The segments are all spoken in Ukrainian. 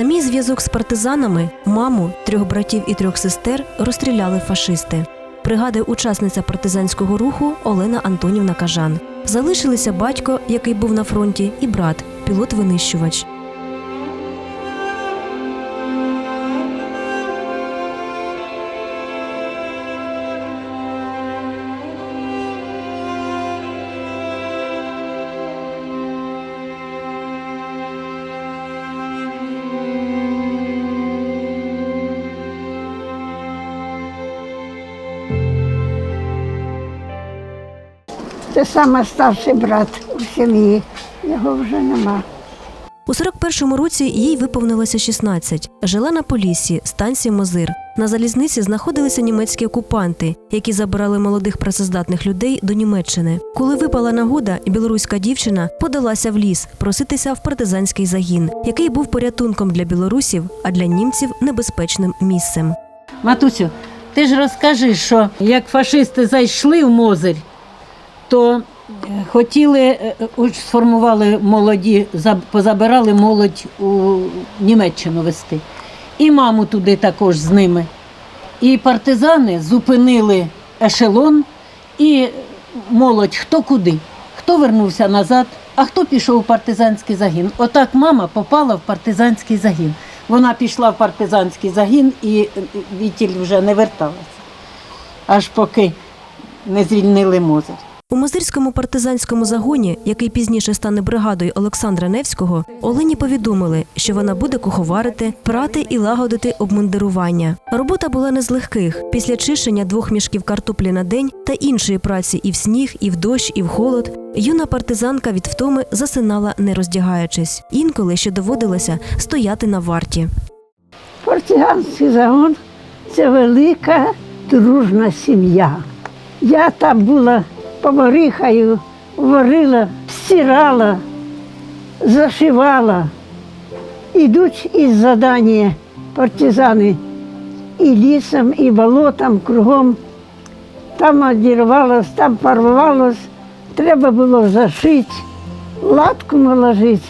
Самі зв'язок з партизанами, маму, трьох братів і трьох сестер розстріляли фашисти. Пригадує учасниця партизанського руху Олена Антонівна Кажан. Залишилися батько, який був на фронті, і брат, пілот-винищувач. Це саме старший брат у сім'ї. Його вже нема. У 41-му році їй виповнилося 16. Жила на Поліссі, станції Мозир. На залізниці знаходилися німецькі окупанти, які забирали молодих працездатних людей до Німеччини. Коли випала нагода, білоруська дівчина подалася в ліс проситися в партизанський загін, який був порятунком для білорусів, а для німців небезпечним місцем. Матусю, ти ж розкажи, що як фашисти зайшли в Мозир, то е, хотіли, е, е, сформували молоді, позабирали молодь у Німеччину вести. І маму туди також з ними. І партизани зупинили ешелон, і молодь хто куди, хто вернувся назад, а хто пішов у партизанський загін. Отак мама попала в партизанський загін. Вона пішла в партизанський загін і відтіль вже не верталася, аж поки не звільнили Мозир. У Мозирському партизанському загоні, який пізніше стане бригадою Олександра Невського, Олені повідомили, що вона буде куховарити, прати і лагодити обмундирування. Робота була не з легких. Після чищення двох мішків картоплі на день та іншої праці і в сніг, і в дощ, і в холод. Юна партизанка від втоми засинала, не роздягаючись. Інколи ще доводилося стояти на варті. Партизанський загон це велика дружна сім'я. Я там була поварихою, варила, стирала, зашивала. Ідуть із задання партизани і лісом, і болотом, кругом. Там одірвалось, там порвалось, треба було зашити, латку наложити,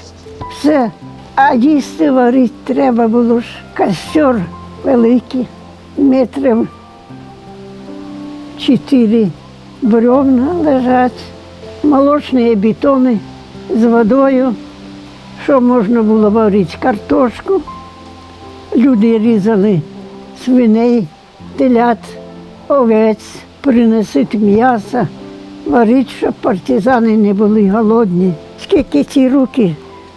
все. А їсти варити треба було ж костер великий, метрів чотири бревна лежать, молочні бетони з водою, що можна було варити картошку. Люди різали свиней, телят, овець, принесуть м'ясо, варить, щоб партизани не були голодні. Скільки ці руки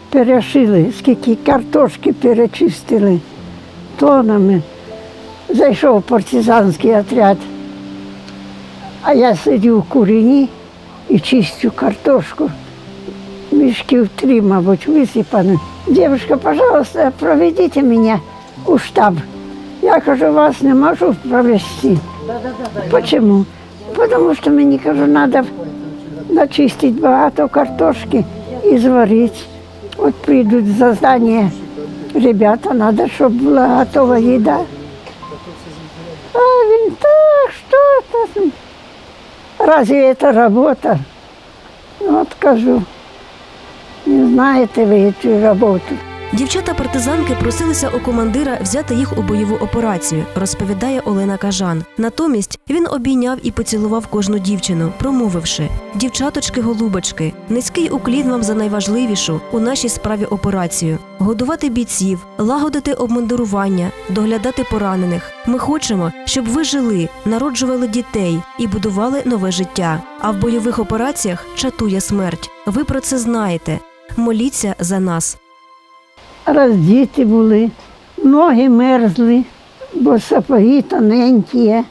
перешили, скільки картошки перечистили тонами. Зайшов партизанський отряд, а я сидів в курені і чистю картошку. Мішків три, мабуть, висипані. Дівчинка, пожалуйста, проведіть мене у штаб. Я кажу, вас не можу провести. Почему? Потому що мені кажу, треба начистити багато картошки і зварити. От прийдуть за здання ребята, треба, щоб була готова їда. А він так, що це? Разве это робота? Вот кажу, не знаєте ви цю роботу. Дівчата-партизанки просилися у командира взяти їх у бойову операцію, розповідає Олена Кажан. Натомість він обійняв і поцілував кожну дівчину, промовивши: дівчаточки, голубочки, низький уклін вам за найважливішу у нашій справі операцію годувати бійців, лагодити обмундирування, доглядати поранених. Ми хочемо, щоб ви жили, народжували дітей і будували нове життя. А в бойових операціях чатує смерть. Ви про це знаєте. Моліться за нас. Роздіти були, ноги мерзли, бо сапоги тоненькі.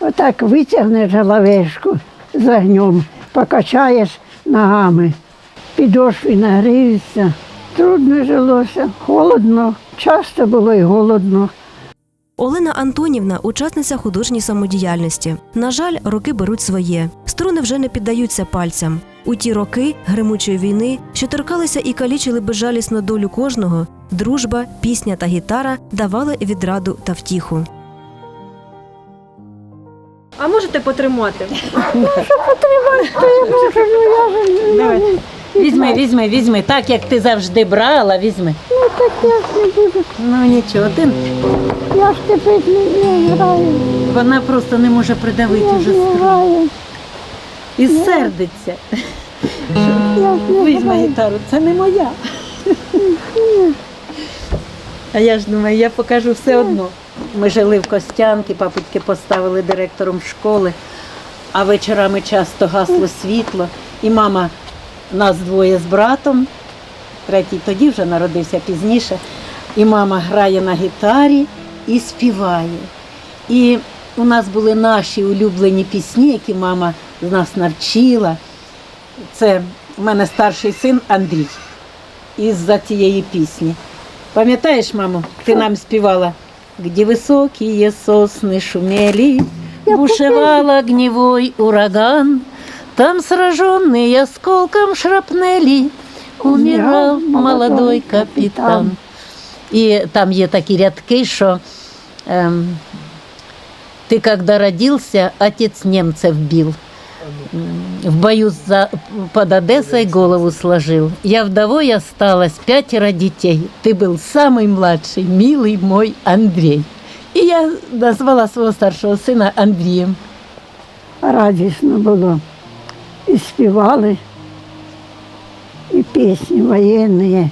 Отак витягнеш головешку з огнем, покачаєш ногами, підошви нагріються. Трудно жилося, холодно, часто було і голодно. Олена Антонівна учасниця художньої самодіяльності. На жаль, роки беруть своє. Струни вже не піддаються пальцям. У ті роки гримучої війни, що торкалися і калічили безжалісно долю кожного, дружба, пісня та гітара давали відраду та втіху. А можете потримати? Та я можу, ну я ж я, Візьми, візьми, візьми, так як ти завжди брала, візьми. Ну так я ж не буду. Ну нічого, ти Я ж тепер не, граю. вона просто не може придавити вже ж не струн. граю. І сердиться. Я Візьми гітару, це не моя. А я ж думаю, я покажу все одно. Ми жили в Костянки, папутьки поставили директором школи, а вечорами часто гасло світло. І мама нас двоє з братом, третій тоді вже народився пізніше. І мама грає на гітарі і співає. І у нас були наші улюблені пісні, які мама з нас навчила. Це у мене старший син Андрій із-за цієї пісні. Пам'ятаєш, мамо, ти нам співала, где високі сосни шумели, бушевал огневой ураган, там сраженный осколком шрапнели, умирав молодой капітан. І там є такі рядки, що ем, ти, когда родился, отец немцев бил. М, В бою за, под Одессой голову сложил. Я вдовой осталась, пятеро детей. Ты был самый младший, милый мой Андрей. І я назвала свого старшого сина Андрієм. Радісно було. І співали, і пісні воєнні.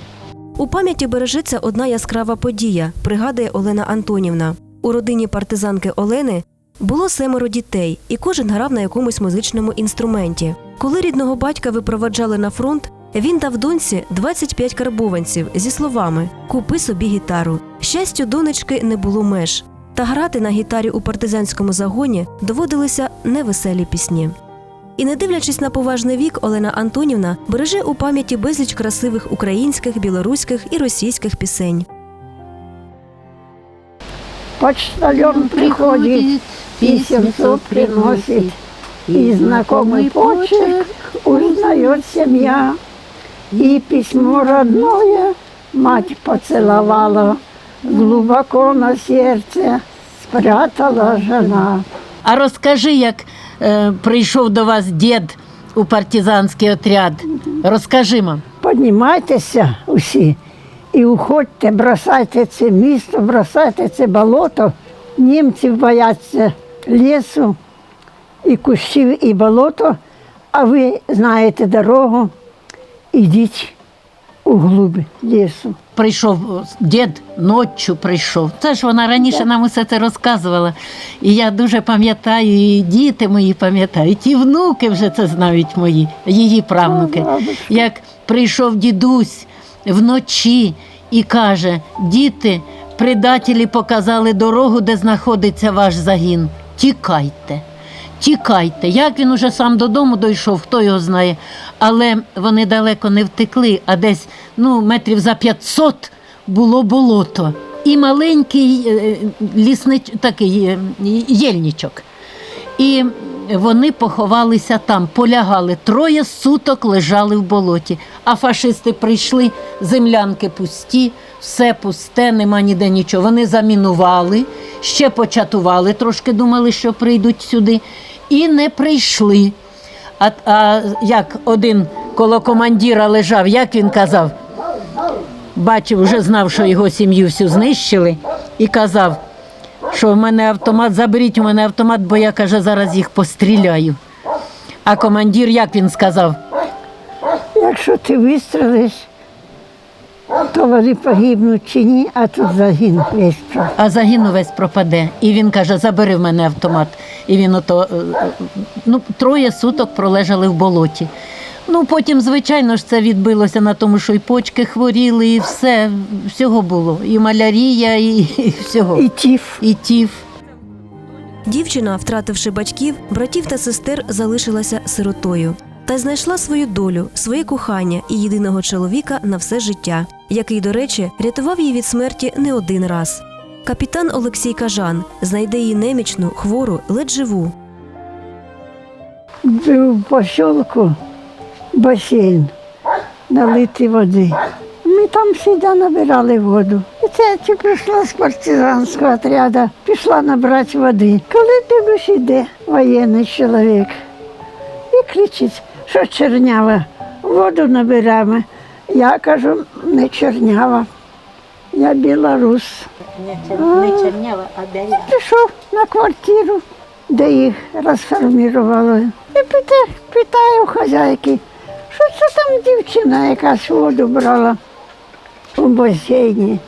У пам'яті бережеться одна яскрава подія, пригадує Олена Антонівна. У родині партизанки Олени було семеро дітей, і кожен грав на якомусь музичному інструменті. Коли рідного батька випроваджали на фронт, він дав доньці 25 карбованців зі словами Купи собі гітару. Щастю, донечки не було меж. Та грати на гітарі у партизанському загоні доводилися невеселі пісні. І, не дивлячись на поважний вік, Олена Антонівна береже у пам'яті безліч красивих українських, білоруських і російських пісень. Почтальон приходить. 800 приносить, і знакомий почерк узнает сім'я, і письмо родное мать поцілувала глубоко на серце спрятала жена. А розкажи, як е, прийшов до вас дід у партизанський отряд. Розкажи мам. Піднімайтеся усі і уходьте, бросайте це місто, бросайте це болото, німців бояться лісу, і кущів, і болото, а ви знаєте дорогу, ідіть у глубь лісу. Прийшов дід ночі прийшов. Це ж вона раніше нам усе це розказувала. І я дуже пам'ятаю, і діти мої пам'ятають, і внуки вже це знають мої, її правнуки. Як прийшов дідусь вночі і каже: діти, предателі показали дорогу, де знаходиться ваш загін. Тікайте. Тікайте. Як він уже сам додому дійшов, хто його знає. Але вони далеко не втекли, а десь ну, метрів за 500 було болото. І маленький е, ліснич, такий е, єльничок. І вони поховалися там, полягали. Троє суток лежали в болоті. А фашисти прийшли, землянки пусті, все пусте, нема ніде нічого. Вони замінували, ще початували, трошки думали, що прийдуть сюди, і не прийшли. А, а як один коло командира лежав, як він казав? Бачив, вже знав, що його сім'ю всю знищили, і казав, що в мене автомат, заберіть у мене автомат, бо я каже, зараз їх постріляю. А командир, як він сказав, Якщо ти вистрелиш, то вони погибнуть чи ні, а тут загин весь пропав. а загину весь пропаде. І він каже, забери в мене автомат. І він ото е, е, ну, троє суток пролежали в болоті. Ну, потім, звичайно ж, це відбилося на тому, що і почки хворіли, і все, всього було. І малярія, і, і всього. І тіф. І тіф. Дівчина, втративши батьків, братів та сестер, залишилася сиротою. Та й знайшла свою долю, своє кохання і єдиного чоловіка на все життя, який, до речі, рятував її від смерті не один раз. Капітан Олексій Кажан знайде її немічну, хвору, ледь живу. Був в посілку басейн, налити води. Ми там завжди набирали воду. І це я прийшла з партизанського отряду, пішла набрати води. Коли дивлюсь, іде воєнний чоловік і кричить, що чернява воду наберемо. Я кажу, не чорнява, я білорус. Не чернява, а біля. Пішов на квартиру, де їх розформували. І питаю, питаю хазяйки, що це там дівчина якась воду брала у басейні.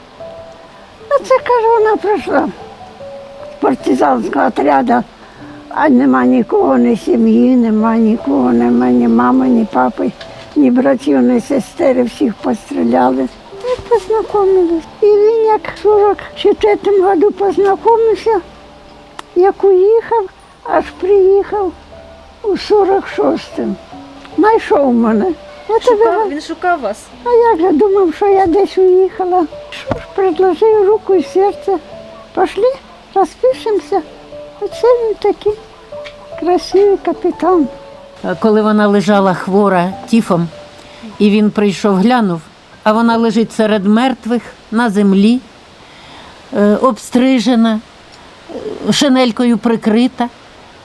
А це каже, вона прийшла з партизанського отряду, а нема нікого, ні сім'ї, нема нікого, нема ні мами, ні папи, ні братів, ні сестер, всіх постріляли. І познайомились. І він як в 44 году познайомився, як уїхав, аж приїхав у 46-му. Знайшов мене. Я тебе він шукав вас. а як же думав, що я десь уїхала? Що ж, предложив руку і серце. Пошли, розпишемося. Оце він такий красивий капітан. Коли вона лежала хвора тіфом, і він прийшов, глянув, а вона лежить серед мертвих на землі, е, обстрижена, е, шинелькою прикрита.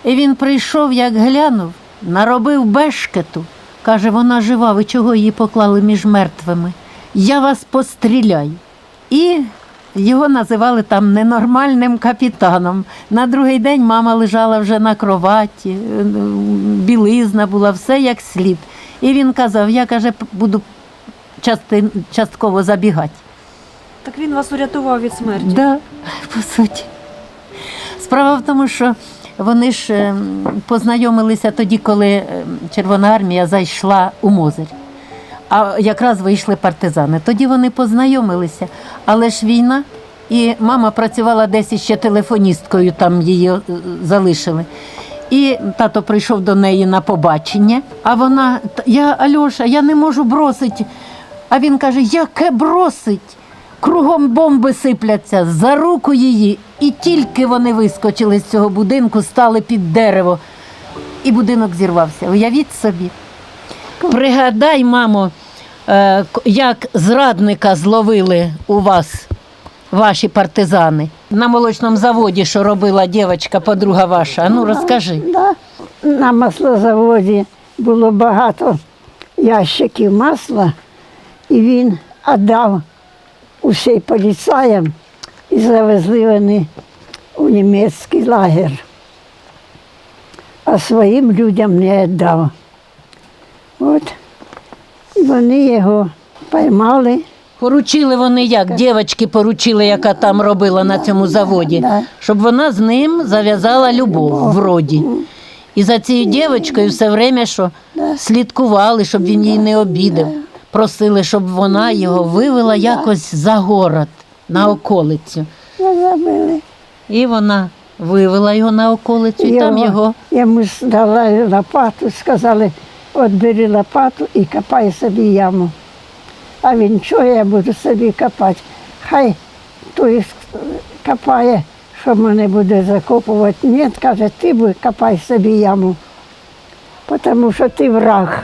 І він прийшов, як глянув, наробив бешкету. Каже, вона жива, ви чого її поклали між мертвими? Я вас постріляю. І його називали там ненормальним капітаном. На другий день мама лежала вже на кроваті, е, білизна була, все як слід. І він казав: я каже, буду частин, частково забігати. Так він вас урятував від смерті. Да, по суті. Справа в тому, що вони ж е, познайомилися тоді, коли е, Червона армія зайшла у Мозир. А якраз вийшли партизани. Тоді вони познайомилися. Але ж війна, і мама працювала десь іще телефоністкою, там її е, залишили. І тато прийшов до неї на побачення, а вона, я Альоша, я не можу бросити. А він каже: яке бросить? Кругом бомби сипляться за руку її, і тільки вони вискочили з цього будинку, стали під дерево, і будинок зірвався. Уявіть собі. Пригадай, мамо, е, як зрадника зловили у вас ваші партизани на молочному заводі, що робила дівчинка, подруга ваша. Ну розкажи. Да. На маслозаводі було багато ящиків масла, і він віддав усім поліцаям і завезли вони у німецький лагер. А своїм людям не віддав. От. І вони його поймали. Поручили вони як? Дівчатки поручили, яка там робила на цьому заводі, щоб вона з ним зав'язала любов вроді. І за цією дівчинкою все время, що слідкували, щоб він її не обідав. Просили, щоб вона його вивела якось за город, на околицю. І вона вивела його на околицю, і там його. Йому дали лопату, сказали, от бери лопату і копай собі яму. А він що я буду собі копати? Хай той копає, що мене буде закопувати. Ні, каже, ти копай собі яму, тому що ти враг.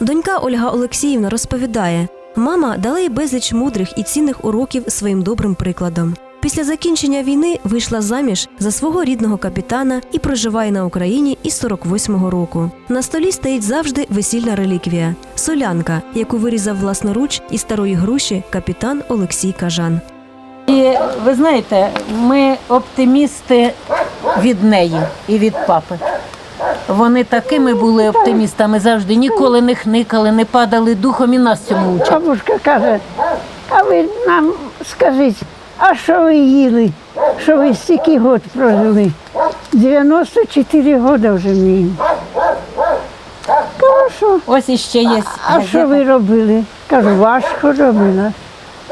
Донька Ольга Олексіївна розповідає: мама дала їй безліч мудрих і цінних уроків своїм добрим прикладом. Після закінчення війни вийшла заміж за свого рідного капітана і проживає на Україні із 48-го року. На столі стоїть завжди весільна реліквія солянка, яку вирізав власноруч із старої груші капітан Олексій Кажан. І ви знаєте, ми оптимісти від неї і від папи. Вони такими були оптимістами завжди, ніколи не хникали, не падали духом і нас цьому учать. Бабушка каже, а ви нам скажіть, а що ви їли, що ви стільки год прожили? 94 роки вже мені. Кажу. Ось іще є. А що ви робили? Кажу, важко робила.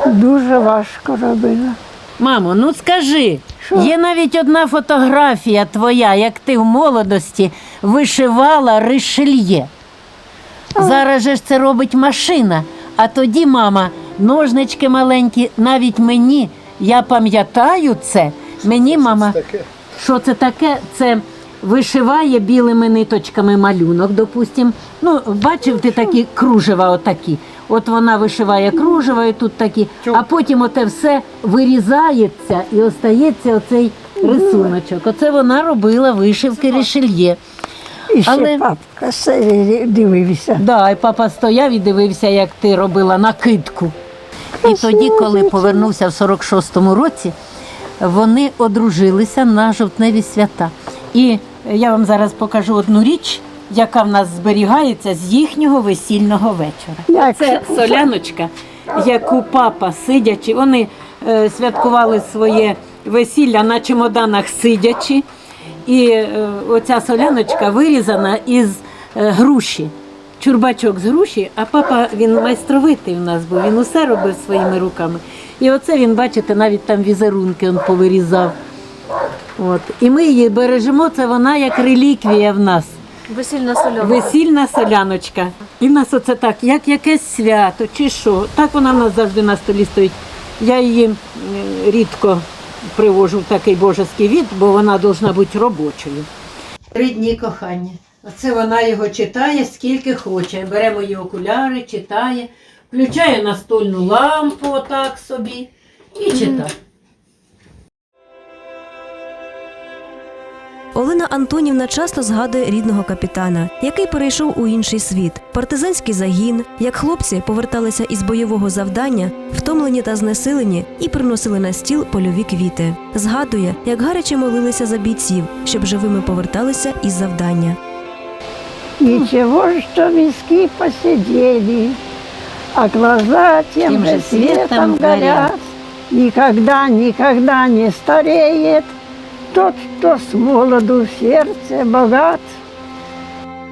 Дуже важко робила. Мамо, ну скажи, Що? є навіть одна фотографія твоя, як ти в молодості вишивала ришельє. Зараз же ж це робить машина. А тоді, мама, ножнички маленькі, навіть мені, я пам'ятаю це. Мені мама, що це таке? Це вишиває білими ниточками малюнок, допустим. Ну, бачив ти такі кружева отакі. От вона вишиває кружева і тут такі, а потім оте все вирізається і остається оцей рисуночок. Оце вона робила вишивки рішельє. І ще Але- папка се- дивився. Да, і папа стояв і дивився, як ти робила накидку. І тоді, коли повернувся в 46-му році, вони одружилися на жовтневі свята. І я вам зараз покажу одну річ, яка в нас зберігається з їхнього весільного вечора. Це соляночка, яку папа сидячи, вони е, святкували своє весілля на чемоданах сидячи. І е, оця соляночка вирізана із е, груші. Чурбачок з груші, а папа він майстровитий у нас був, він усе робив своїми руками. І оце він, бачите, навіть там візерунки він повирізав. От. І ми її бережемо, це вона як реліквія в нас. Весільна сольова. Весільна соляночка. І в нас оце так, як якесь свято чи що. Так вона в нас завжди на столі стоїть. Я її рідко привожу в такий божеский від, бо вона повинна бути робочою. Три дні кохання. Оце вона його читає скільки хоче. Бере мої окуляри, читає, включає настольну лампу отак собі і читає. Олена Антонівна часто згадує рідного капітана, який перейшов у інший світ, партизанський загін, як хлопці поверталися із бойового завдання, втомлені та знесилені, і приносили на стіл польові квіти. Згадує, як гаряче молилися за бійців, щоб живими поверталися із завдання. Ничего, что виски посидели, а глаза тем, Тем же светом горят. Никогда, никогда не стареет тот, кто с молоду в сердце богат.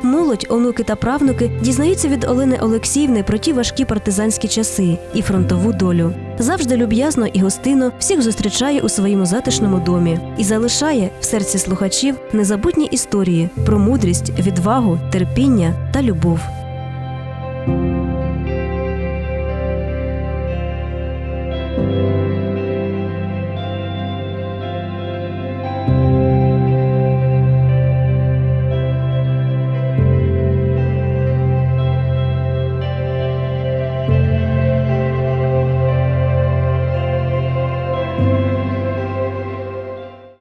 Молодь, онуки та правнуки дізнаються від Олени Олексіївни про ті важкі партизанські часи і фронтову долю. Завжди люб'язно і гостинно всіх зустрічає у своєму затишному домі і залишає в серці слухачів незабутні історії про мудрість, відвагу, терпіння та любов.